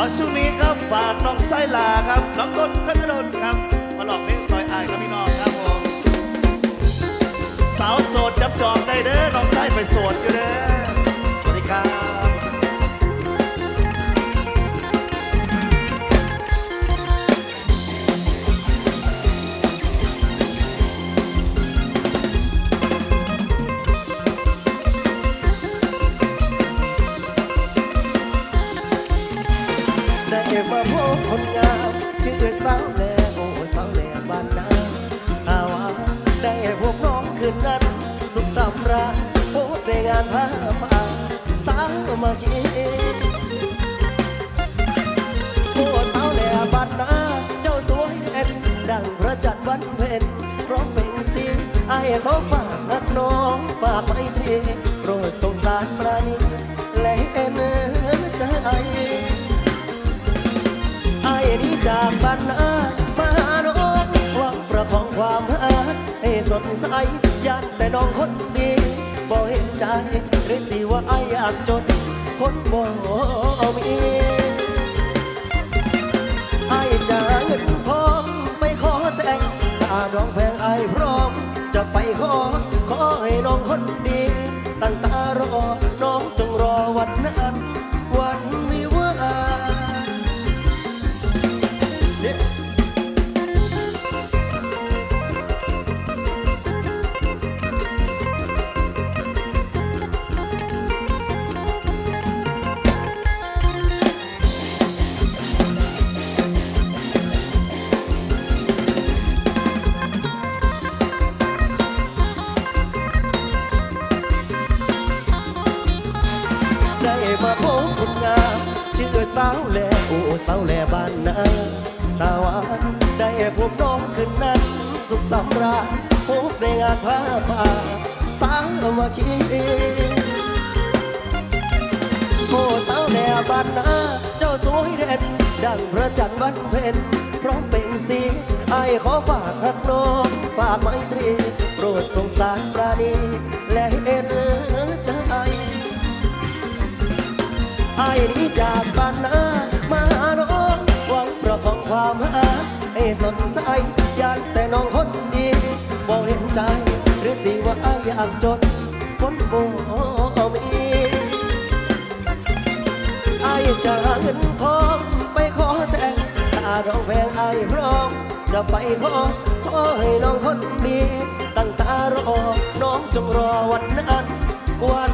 เอช่วงนี้ครับฝากน้องไซลาครับ น้องต้นธนดนครับ มาหลอกเพลงซอยอายครับพี่น้องครับผม สาวโสดจับจองได้เด้อ น้องไส้ไปโสดอยู่เด้อ สวัสดีครับ มาคีโอ้สาวแลบ้านนาเจ้าสวยเอ็นดังพระจันทร์วันเพ็ญร้องเพลงสีไอ้ขอฝากนักน้องฝากไว้ทีโปรดสงสารปราณีและเอ็นใจไอ้นี่จากบ้านนามาหาน้องหวังประคองความรักให้สดใสยันแต่น้องคนดีบ่เห็นใจหรือตีว่าไอ้อยากจน คนบ่มีไอ้จะเงินทองไม่ขอแต่งตาน้องแพงไอ้พร้อม จะไปขอ ขอให้น้องคนดี สุขสำราญพบในงานผ้าป่าสาวมาคีโอ้สาวแหล่บ้านนาเจ้าสวยเด่น ดังพระจันทร์วันเพ็ญพร้อมเป็นสีไอ้ขอฝากรักน้องฝากไมตรีโปรดสงสารปราณี และเอ็นใจไอ้นี้จากบ้านนามาน้องหวังประคองความรักให้สดใส ใจ หรือตีว่าไอ้อยากจนคนบ่มีไอ้จะหาเงินทองไปขอแต่งถ้าร้องเพลงไอ้ร้อง จะไปขอขอให้น้องคนดี ตั้งตารอ น้องจงรอวันนั้นวัน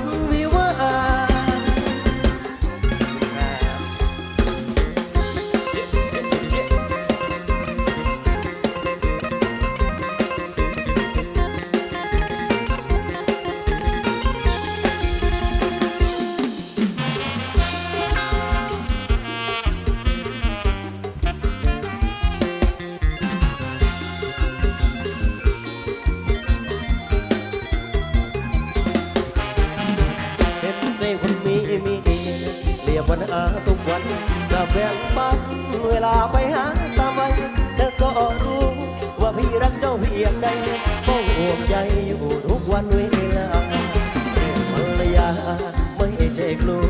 กวันจะแบ่งปันเวลาไปหาสามัยเธอก็รู้ว่าพี่รักเจ้าเพียงใดก็ห่วงใยอยู่ทุกวันเวลาเรื่องภรรยาไม่ใช่กลัว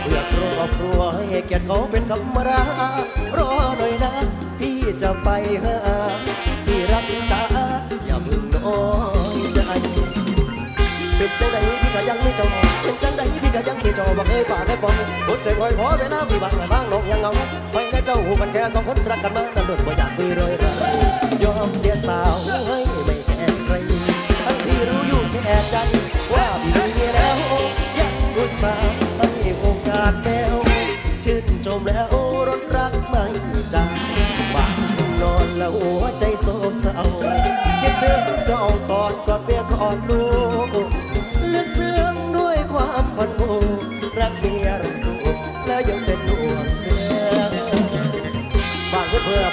เพื่อครอบครัวให้เกียรติเขาเป็นธรรมดารอหน่อยนะ พี่จะไปหาพี่รักษาอย่าเพึ่งน้อยใจเป็นจังใดพี่ก็ยังไม่จบ ดพี่ก็ยังไม่จบบอกเคยฝากให้ปองหัวใจคอยขอเวลามีบางบางน้องยังเงาไปได้เจ้าหูกันแค่สองคนรักกันมานานดุดบ่อยากมือเลยเลยยอมเสียสาวให้ไม่แค่ใครทั้งที่รู้อยู่แค่ใจว่าพี่มีเมีแล้วยังรู้สาให้โอกาสแล้วชื่นชมแล้ว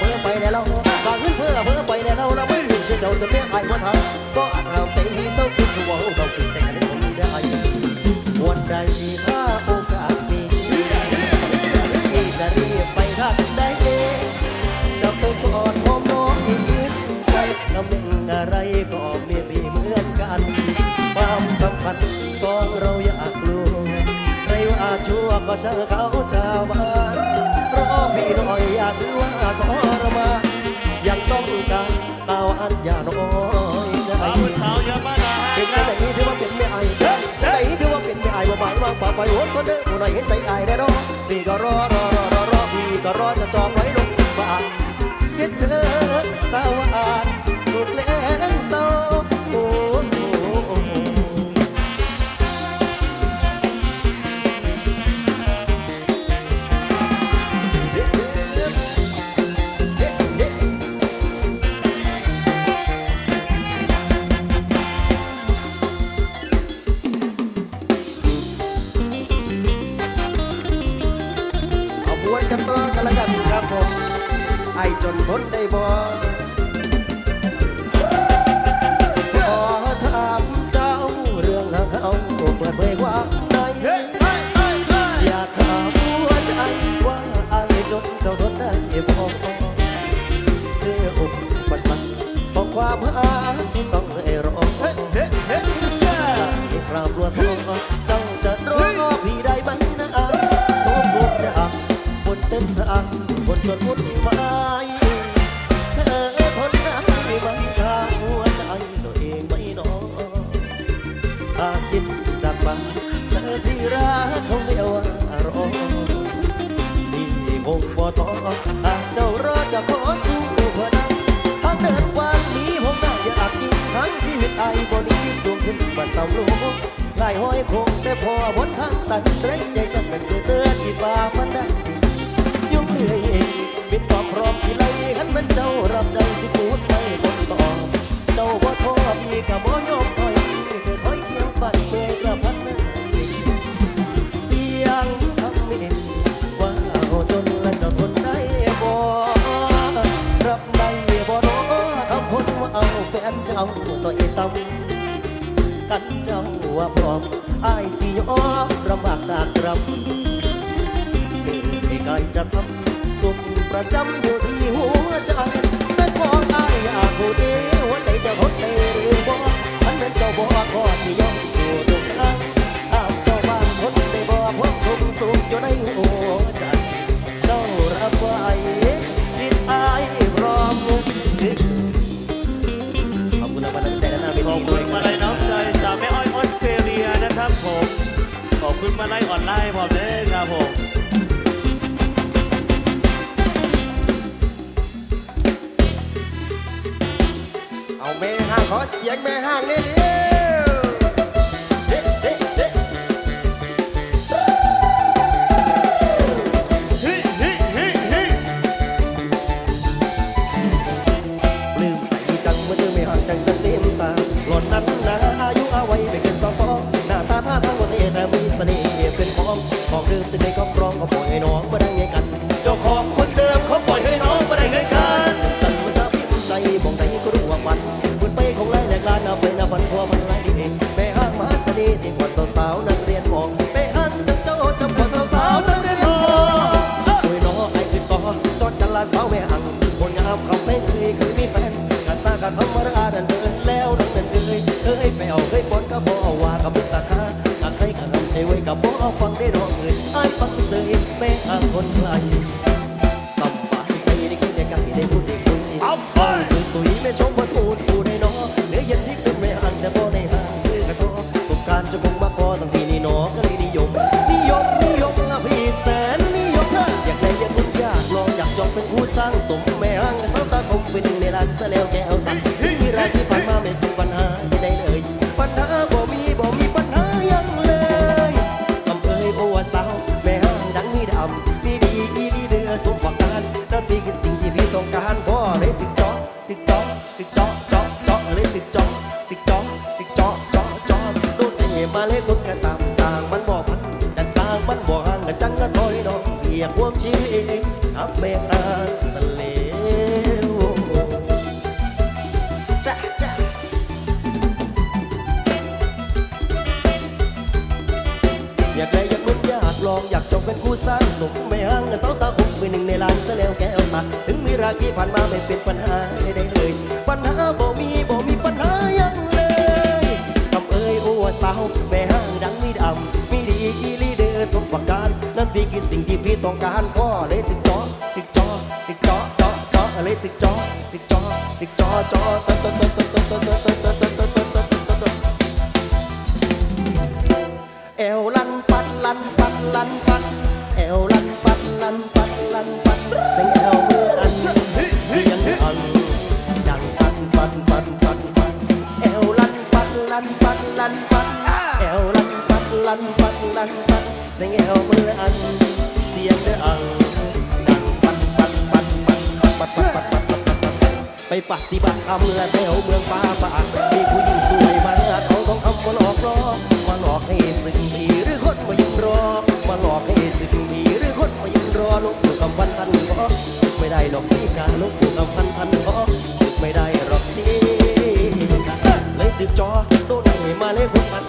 พื่อไปแล้วเราบางเงินเพื่อเพื่อไปแล้วเราเราไม่ลืมที่เจ้าจะเลี้ยงไอ้มาทำก็อาจทำใจที่เศร้าคิดว่าเราเป็นแต่กันคนได้วันใดถ้าโอกาสมีพี่จะรีบไปทักได้เองจะไปกอดหอมน้องให้ชื่นใจทำเป็นอะไรก็มีพี่เหมือนกันความสัมพันธ์สองเราอยากรู้ใครว่าชั่วก็เจอเขาชาวบ้านานอย่าน้อยใจาวเยอะมากนะเป็นใจนี้ถือว่าเป็นไม่ไอ้ใจนี้ถือว่าเป็นไม่ไอ้ว่าหมายวางป่าไปโหดก็เด้อผู้ใดเห็นใจไอ้แน่นอนพี่ก็รอรอรอรอพี่ก็รอจะจองไว้ อายจนทนได้บ่าลูกลายห้อยคงแต่พอบนทางตันเร่งใจฉันเป็นเตือนที่ฟ้ามันดังยุ่งเหนื่อยเองบิดตอบพร้อมที่ไรขันมันเจ้ารับได้สิพูดไม่บนต่อ เจ้าบ่ท้อมีกับบ่ยอมอยคอยเที่ยงปัดเปื่อกระพัดเสียงคำนี้ว่าเอาจนและจะทนได้บ่รับได้บ่รอทำพ้นว่าเอาแฟนเจ้าตัวเอง ตัวพร้อมอ้สิยอมระบากตากรำเกิดในกายจะทำสุดประจำหัวที่หัวใจแต่ของอายอาโคตเด ก่อนไล่ผมเด้อครับผมเอาแม่ห้างขอเสียงแม่ห้างนี่ดิ เอาฟังได้รองเอ่ยไอ้ฟังเสียงแม่อาคนไกลสบายใจได้กินได้กันได้พูดได้คุยเอาไปสวยๆแม่ชมว่าทูดอยู่ในน้อเหนือเย็นที่ขึ้นไม่อ่านแต่พอในห้างคือกระท้อสุขการจะคงมาพอตั้งทีนี้น้อกัน มันบ่ห่งกัจังละถอยดอกเรียกความชีวิตอับเมฆตาทะเลจ้อยากได้อยากมุนอยากลองอยากจงเป็นคู่สร้างสมไม่ห่างกับสาวตาคงเป็นหนึ่งในล้านซะแล้วแก้วมาถึงมีรากี่ผ่านมาไม่เป็นปัญหาได้เลย ปัญหาบ่มีบ่มีปัญหายังเลยทำเอ้ยโอ้สาวแม่ ดนตรีคือสิ่งที่พี่ต้องการก็เลยจึกจอจึกจอจึกจอจอจอเลยจึกจอจึอจอจึกจอจอจอจอจอจอจอจอจอจอจอจอจอจอจอเอวลันปัดลันปัดลันปัดเอวลันปัดลันปัดลันปัดเสียงเอวมืออันเสียงอันดังอัดปัดปัดปัดปัดเอวลันปัดลันปัดลันปัดเอวลันปัดลันปัดลันปัดเสียงเอวมือ ไปปฏิบัติธรรมและแถวเมืองป่าป่ามีผู้หญิงสวยมาเอาทองคำมาหลอกล่อมาหลอกให้สึกดีหรือคนมายืนรอมาหลอกให้สึกดีหรือคนมายืนรอลูกอยู่กำพันทันขอสึกไม่ได้หรอกสิการลูกอยู่กำพันทันขอสึกไม่ได้หรอกสิเลยจึกจอโดนให้มาเลยพวกมันทำสร้างมัน